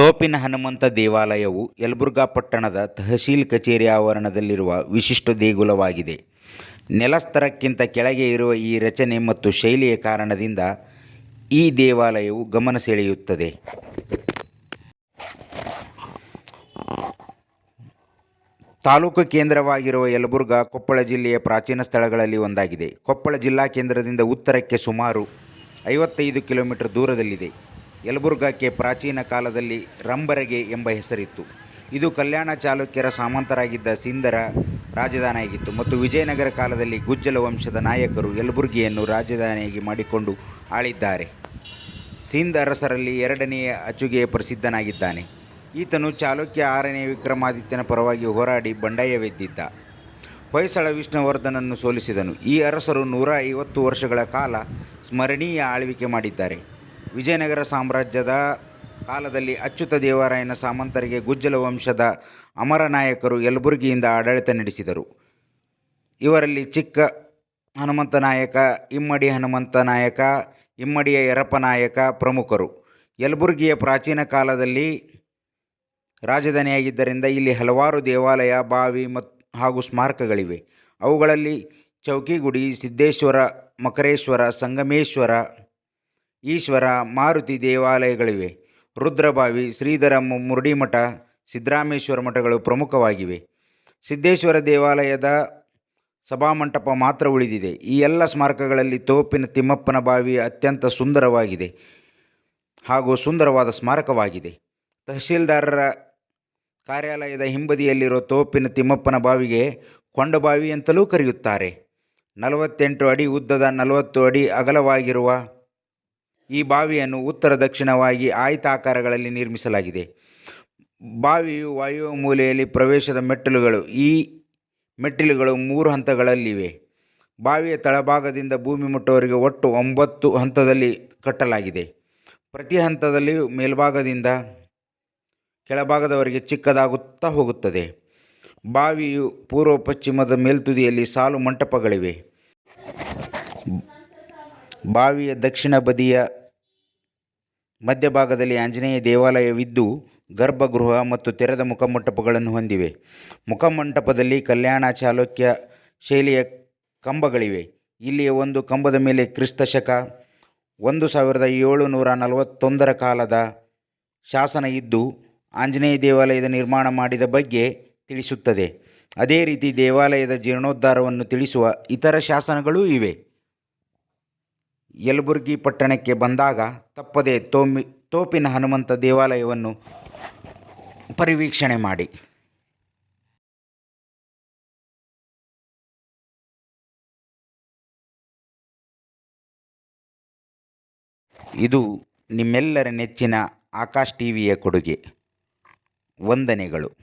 ತೋಪಿನ ಹನುಮಂತ ದೇವಾಲಯವು ಯಲಬುರ್ಗಾ ಪಟ್ಟಣದ ತಹಶೀಲ್ ಕಚೇರಿ ಆವರಣದಲ್ಲಿರುವ ವಿಶಿಷ್ಟ ದೇಗುಲವಾಗಿದೆ. ನೆಲಸ್ತರಕ್ಕಿಂತ ಕೆಳಗೆ ಇರುವ ಈ ರಚನೆ ಮತ್ತು ಶೈಲಿಯ ಕಾರಣದಿಂದ ಈ ದೇವಾಲಯವು ಗಮನ ಸೆಳೆಯುತ್ತದೆ. ತಾಲೂಕು ಕೇಂದ್ರವಾಗಿರುವ ಯಲಬುರ್ಗಾ ಕೊಪ್ಪಳ ಜಿಲ್ಲೆಯ ಪ್ರಾಚೀನ ಸ್ಥಳಗಳಲ್ಲಿ ಒಂದಾಗಿದೆ. ಕೊಪ್ಪಳ ಜಿಲ್ಲಾ ಕೇಂದ್ರದಿಂದ ಉತ್ತರಕ್ಕೆ ಸುಮಾರು ಐವತ್ತೈದು ಕಿಲೋಮೀಟರ್ ದೂರದಲ್ಲಿದೆ. ಯಲಬುರ್ಗಾಕ್ಕೆ ಪ್ರಾಚೀನ ಕಾಲದಲ್ಲಿ ರಂಬರಗೆ ಎಂಬ ಹೆಸರಿತ್ತು. ಇದು ಕಲ್ಯಾಣ ಚಾಲುಕ್ಯರ ಸಾಮಂತರಾಗಿದ್ದ ಸಿಂಧರ ರಾಜಧಾನಿಯಾಗಿತ್ತು ಮತ್ತು ವಿಜಯನಗರ ಕಾಲದಲ್ಲಿ ಗುಜ್ಜಲ ವಂಶದ ನಾಯಕರು ಯಲಬುರ್ಗಿಯನ್ನು ರಾಜಧಾನಿಯಾಗಿ ಮಾಡಿಕೊಂಡು ಆಳಿದ್ದಾರೆ. ಸಿಂಧ್ ಅರಸರಲ್ಲಿ ಎರಡನೆಯ ಅಚುಗೆ ಪ್ರಸಿದ್ಧನಾಗಿದ್ದಾನೆ. ಈತನು ಚಾಲುಕ್ಯ ಆರನೇ ವಿಕ್ರಮಾದಿತ್ಯನ ಪರವಾಗಿ ಹೋರಾಡಿ ಬಂಡಾಯವೆದ್ದಿದ್ದ. ಹೊಯ್ಸಳ ವಿಷ್ಣುವರ್ಧನನ್ನು ಸೋಲಿಸಿದನು. ಈ ಅರಸರು ನೂರ ಐವತ್ತು ವರ್ಷಗಳ ಕಾಲ ಸ್ಮರಣೀಯ ಆಳ್ವಿಕೆ ಮಾಡಿದ್ದಾರೆ. ವಿಜಯನಗರ ಸಾಮ್ರಾಜ್ಯದ ಕಾಲದಲ್ಲಿ ಅಚ್ಯುತ ದೇವರಾಯನ ಸಾಮಂತರಿಗೆ ಗುಜ್ಜಲ ವಂಶದ ಅಮರ ನಾಯಕರು ಯಲಬುರ್ಗಿಯಿಂದ ಆಡಳಿತ ನಡೆಸಿದರು. ಇವರಲ್ಲಿ ಚಿಕ್ಕ ಹನುಮಂತ ನಾಯಕ, ಇಮ್ಮಡಿ ಹನುಮಂತ ನಾಯಕ, ಇಮ್ಮಡಿಯ ಯರಪ್ಪ ನಾಯಕ ಪ್ರಮುಖರು. ಯಲಬುರ್ಗಿಯ ಪ್ರಾಚೀನ ಕಾಲದಲ್ಲಿ ರಾಜಧಾನಿಯಾಗಿದ್ದರಿಂದ ಇಲ್ಲಿ ಹಲವಾರು ದೇವಾಲಯ, ಬಾವಿ ಮತ್ತು ಹಾಗೂ ಸ್ಮಾರಕಗಳಿವೆ. ಅವುಗಳಲ್ಲಿ ಚೌಕಿಗುಡಿ, ಸಿದ್ದೇಶ್ವರ, ಮಕರೇಶ್ವರ, ಸಂಗಮೇಶ್ವರ ಈಶ್ವರ ಮಾರುತಿ ದೇವಾಲಯಗಳಿವೆ. ರುದ್ರಬಾವಿ, ಶ್ರೀಧರ ಮುರುಡಿಮಠ ಸಿದ್ದರಾಮೇಶ್ವರ ಮಠಗಳು ಪ್ರಮುಖವಾಗಿವೆ. ಸಿದ್ದೇಶ್ವರ ದೇವಾಲಯದ ಸಭಾಮಂಟಪ ಮಾತ್ರ ಉಳಿದಿದೆ. ಈ ಎಲ್ಲ ಸ್ಮಾರಕಗಳಲ್ಲಿ ತೋಪಿನ ತಿಮ್ಮಪ್ಪನ ಬಾವಿ ಅತ್ಯಂತ ಸುಂದರವಾಗಿದೆ ಹಾಗೂ ಸುಂದರವಾದ ಸ್ಮಾರಕವಾಗಿದೆ. ತಹಶೀಲ್ದಾರರ ಕಾರ್ಯಾಲಯದ ಹಿಂಬದಿಯಲ್ಲಿರೋ ತೋಪಿನ ತಿಮ್ಮಪ್ಪನ ಬಾವಿಗೆ ಕೊಂಡಬಾವಿ ಅಂತಲೂ ಕರೆಯುತ್ತಾರೆ. ನಲವತ್ತೆಂಟು ಅಡಿ ಉದ್ದದ ನಲವತ್ತು ಅಡಿ ಅಗಲವಾಗಿರುವ ಈ ಬಾವಿಯನ್ನು ಉತ್ತರ ದಕ್ಷಿಣವಾಗಿ ಆಯತಾಕಾರಗಳಲ್ಲಿ ನಿರ್ಮಿಸಲಾಗಿದೆ. ಬಾವಿಯು ವಾಯು ಮೂಲೆಯಲ್ಲಿ ಪ್ರವೇಶದ ಮೆಟ್ಟಿಲುಗಳು, ಈ ಮೆಟ್ಟಿಲುಗಳು ಮೂರು ಹಂತಗಳಲ್ಲಿವೆ. ಬಾವಿಯ ತಳಭಾಗದಿಂದ ಭೂಮಿ ಮುಟ್ಟುವವರೆಗೆ ಒಟ್ಟು ಒಂಬತ್ತು ಹಂತದಲ್ಲಿ ಕಟ್ಟಲಾಗಿದೆ. ಪ್ರತಿ ಹಂತದಲ್ಲಿಯೂ ಮೇಲ್ಭಾಗದಿಂದ ಕೆಳಭಾಗದವರೆಗೆ ಚಿಕ್ಕದಾಗುತ್ತಾ ಹೋಗುತ್ತದೆ. ಬಾವಿಯು ಪೂರ್ವ ಪಶ್ಚಿಮದ ಮೇಲ್ತುದಿಯಲ್ಲಿ ಸಾಲು ಮಂಟಪಗಳಿವೆ. ಬಾವಿಯ ದಕ್ಷಿಣ ಬದಿಯ ಮಧ್ಯಭಾಗದಲ್ಲಿ ಆಂಜನೇಯ ದೇವಾಲಯವಿದ್ದು, ಗರ್ಭಗೃಹ ಮತ್ತು ತೆರೆದ ಮುಖಮಂಟಪಗಳನ್ನು ಹೊಂದಿವೆ. ಮುಖಮಂಟಪದಲ್ಲಿ ಕಲ್ಯಾಣ ಚಾಲುಕ್ಯ ಶೈಲಿಯ ಕಂಬಗಳಿವೆ. ಇಲ್ಲಿಯ ಒಂದು ಕಂಬದ ಮೇಲೆ ಕ್ರಿಸ್ತ ಶಕ, ಒಂದು ಸಾವಿರದ ಏಳುನೂರ ನಲವತ್ತೊಂದರ ಕಾಲದ ಶಾಸನ ಇದ್ದು, ಆಂಜನೇಯ ದೇವಾಲಯದ ನಿರ್ಮಾಣ ಮಾಡಿದ ಬಗ್ಗೆ ತಿಳಿಸುತ್ತದೆ. ಅದೇ ರೀತಿ ದೇವಾಲಯದ ಜೀರ್ಣೋದ್ಧಾರವನ್ನು ತಿಳಿಸುವ ಇತರ ಶಾಸನಗಳೂ ಇವೆ. ಯಲಬುರ್ಗಿ ಪಟ್ಟಣಕ್ಕೆ ಬಂದಾಗ ತಪ್ಪದೆ ತೋಮಿ, ತೋಪಿನ ಹನುಮಂತ ದೇವಾಲಯವನ್ನು ಪರಿವೀಕ್ಷಣೆ ಮಾಡಿ. ಇದು ನಿಮ್ಮೆಲ್ಲರ ನೆಚ್ಚಿನ ಆಕಾಶ್ ಟಿವಿಯ ಕೊಡುಗೆ. ವಂದನೆಗಳು.